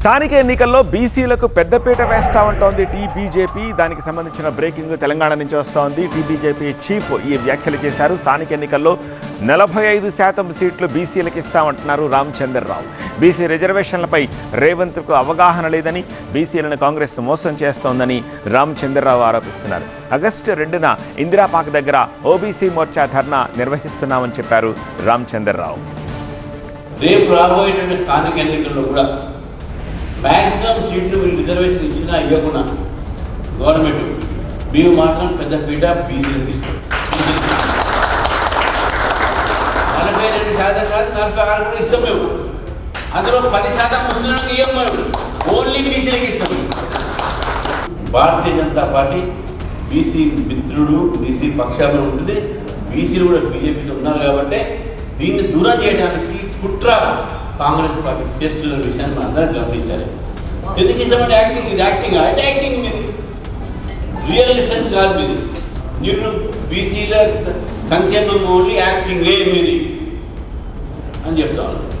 స్థానిక ఎన్నికల్లో బీసీలకు పెద్దపీట వేస్తామంటోంది టీబీజేపీ. దానికి సంబంధించిన బ్రేకింగ్ తెలంగాణ నుంచి వస్తోంది. టీబీజేపీ చీఫ్ ఈ వ్యాఖ్యలు చేశారు. స్థానిక ఎన్నికల్లో నలభై ఐదు శాతం సీట్లు బీసీలకు ఇస్తామంటున్నారు రామచంద్రరావు. బీసీ రిజర్వేషన్లపై రేవంత్కు అవగాహన లేదని బీసీలను కాంగ్రెస్ మోసం చేస్తోందని రామచంద్రరావు ఆరోపిస్తున్నారు. ఆగస్టు రెండున ఇందిరాపాక్ దగ్గర ఓబీసీ మోర్చా ధర్నా నిర్వహిస్తున్నామని చెప్పారు రామచంద్రరావు. రేపు రాబోయేటువంటి స్థానిక ఎన్నికల్లో కూడా మ్యాక్సిమం సీట్లు మీరు రిజర్వేషన్ ఇచ్చినా ఇవ్వకుండా గవర్నమెంట్ మేము మాత్రం పెద్ద పీట బీసీలకు నలభై రెండు శాతం కాదు నలభై ఆరు కూడా ఇస్తాం మేము. అందులో పది శాతం ముస్లింలకు ఇవ్వం మేము. ఓన్లీ బీసీలకు ఇస్తాం Bharatiya Janata party B C మిత్రుడు బీసీ పక్షాన ఉంటుంది. బీసీలు కూడా బీజేపీలో ఉన్నారు కాబట్టి దీన్ని దూరం చేయడానికి కుట్ర కాంగ్రెస్ పార్టీ చేస్తున్న విషయాన్ని మనందరం గమనించాలి. ఎందుకు ఇష్టమైన యాక్టింగ్ ఇది యాక్టింగ్ అయితే యాక్టింగ్ మీది రియల్ సెన్స్ కాదు మీది మీరు బీజీల సంఖ్యను ఓన్లీ యాక్టింగ్ లేదు మీది అని చెప్తా ఉన్నాను